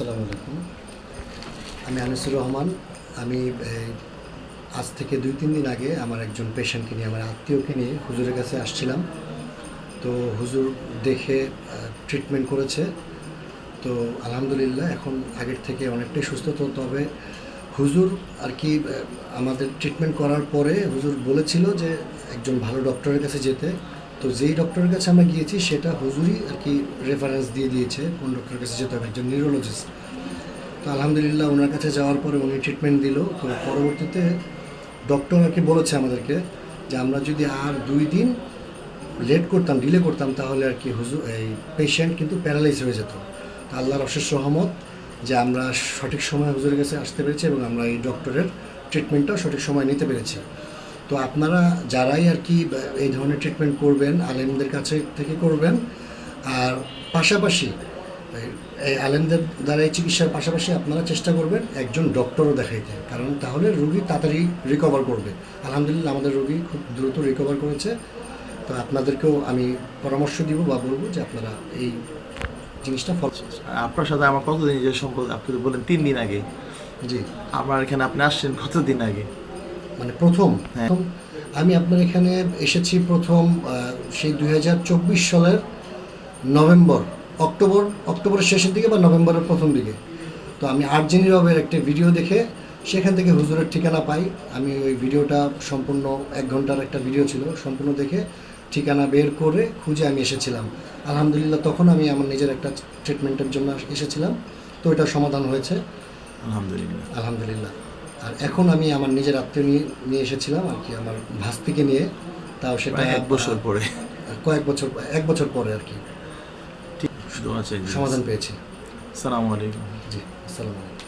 আসসালামু আলাইকুম। আমি আনিসুর রহমান। আমি আজ থেকে দুই, তিন দিন আগে আমার একজন পেশেন্টকে নিয়ে, আমার আত্মীয়কে নিয়ে হুজুরের কাছে আসছিলাম। তো হুজুর দেখে ট্রিটমেন্ট করেছে। তো আলহামদুলিল্লাহ, এখন আগের থেকে অনেকটাই সুস্থ। তো তবে হুজুর আর কি আমাদের ট্রিটমেন্ট করার পরে হুজুর বলেছিল যে, একজন ভালো ডক্টরের কাছে যেতে। তো যেই ডক্টরের কাছে আমরা গিয়েছি, সেটা হুজুরই আর কি রেফারেন্স দিয়ে দিয়েছে কোন ডক্টরের কাছে যেতে হবে, একজন নিউরোলজিস্ট তো আলহামদুলিল্লাহ ওনার কাছে যাওয়ার পরে উনি ট্রিটমেন্ট দিল। তো পরবর্তীতে ডক্টর আর কি বলেছে আমাদেরকে যে আমরা যদি আর দুই দিন লেট করতাম ডিলে করতাম, তাহলে আর কি হুজুর, এই পেশেন্ট কিন্তু প্যারালাইজ হয়ে যেত। তো আল্লাহর অশেষ রহমত যে আমরা সঠিক সময় হুজুরের কাছে আসতে পেরেছি এবং আমরা এই ডক্টরের ট্রিটমেন্টটাও সঠিক সময় নিতে পেরেছি। তো আপনারা যারাই আর কি এই ধরনের ট্রিটমেন্ট করবেন আলেমদের কাছে থেকে করবেন। আর পাশাপাশি এই- আলেমদের দ্বারা এই চিকিৎসার পাশাপাশি আপনারা চেষ্টা করবেন একজন ডক্টরও দেখাইতে। কারণ তাহলে রুগী তাড়াতাড়ি রিকভার করবে। আলহামদুলিল্লাহ আমাদের রুগী খুব দ্রুত রিকভার করেছে। তো আপনাদেরকেও আমি পরামর্শ দিব বা বলব যে আপনারা এই জিনিসটা ফলো আপনার সাথে আমার কতদিন যে সম্পর্ক? আপনি তো বললেন তিন দিন আগে। জি। আমার এখানে আপনি আসছেন কতদিন আগে? মানে প্রথম। হ্যাঁ। আমি আপনার এখানে এসেছি প্রথম সেই দুই হাজার চব্বিশ সালের নভেম্বর অক্টোবর অক্টোবরের শেষের দিকে বা নভেম্বরের প্রথম দিকে। তো আমি আর্জেনি রবের একটা ভিডিও দেখে সেখান থেকে হুজুরের ঠিকানা পাই। আমি ওই ভিডিওটা সম্পূর্ণ এক ঘণ্টার একটা ভিডিও ছিল সম্পূর্ণ দেখে ঠিকানা বের করে খুঁজে আমি এসেছিলাম। আলহামদুলিল্লাহ তখন আমি আমার নিজের একটা ট্রিটমেন্টের জন্য এসেছিলাম। তো এটা সমাধান হয়েছে। আলহামদুলিল্লাহ। আলহামদুলিল্লাহ। আর এখন আমি আমার নিজের আত্মীয় নিয়ে নিয়ে এসেছিলাম আর কি আমার ভাস্তিকে নিয়ে। তাও সেটা এক বছর পরে। কয়েক বছর এক বছর পরে আর কি। ঠিক সমাধান পেয়েছি। সালাম আলাইকুম। জি আসসালামু আলাইকুম।